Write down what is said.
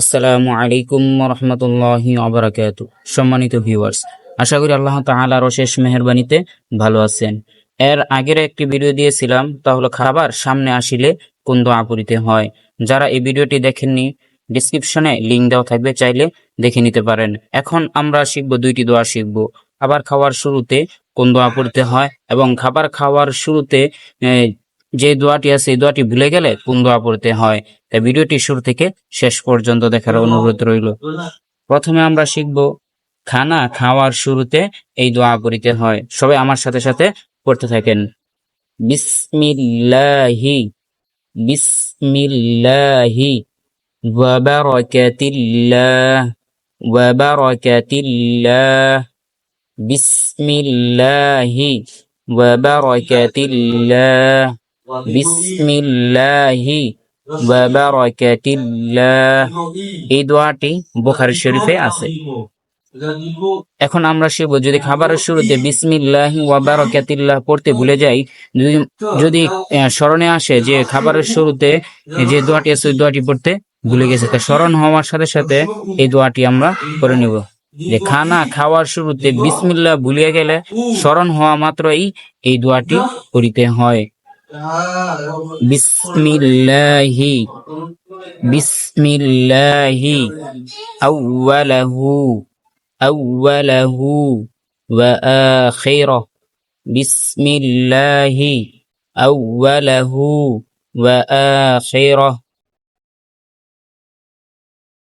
আসসালামু আলাইকুম রহমতুল্লাহি আবরাকাত সম্মানিত ভিউয়ার্স আশা করি আল্লাহ তাআলার অশেষ মেহেরবানিতে ভালো আছেন। এর আগের একটি ভিডিও দিয়েছিলাম, তা হলো খাবার সামনে আসিলে কোন দোয়া পড়িতে হয়। যারা এই ভিডিওটি দেখেননি ডিসক্রিপশনে লিঙ্ক দেওয়া থাকবে, চাইলে দেখে নিতে পারেন। এখন আমরা শিখব দুইটি দোয়া শিখব। খাবার খাওয়ার শুরুতে কোন দোয়া পড়তে হয় এবং খাবার খাওয়ার শুরুতে যে দোয়াটি আছে, এই দোয়াটি ভুলে গেলে কোন দোয়া পড়তে হয়? তাই ভিডিওটি শুরু থেকে শেষ পর্যন্ত দেখার অনুরোধ রইল। প্রথমে আমরা শিখব, খানা খাওয়ার শুরুতে এই দোয়া করিতে হয়। সবাই আমার সাথে সাথে পড়তে থাকেন। বিসমিল্লাহি বিসমিল্লাহি, ওয়া বারাকাতিল্লাহ ওয়া বারাকাতিল্লাহ, বিসমিল্লাহি, ওয়া বারাকাতিল্লাহ। বিসমিল্লাহি এই দোয়াটি বুখারী শরীফে আছে। এখন আমরা শিখব, যদি খাবারের শুরুতে বিসমিল্লাহ ওয়া বারাকাতিল্লাহ পড়তে ভুলে যাই, যদি যদি স্মরণে আসে যে খাবারের শুরুতে যে দোয়াটি আছে, ওই দোয়াটি পড়তে ভুলে গেছে, তা স্মরণ হওয়ার সাথে সাথে এই দোয়াটি আমরা করে নিব। যে খানা খাওয়ার শুরুতে বিসমিল্লাহ ভুলিয়ে গেলে স্মরণ হওয়া মাত্রই এই দোয়াটি করিতে হয়। বিসমিল্লাহি বিসমিল্লাহি আউওয়ালাহু আউওয়ালাহু ওয়া আখিরাহ বিসমিল্লাহি আউওয়ালাহু ওয়া আখিরাহ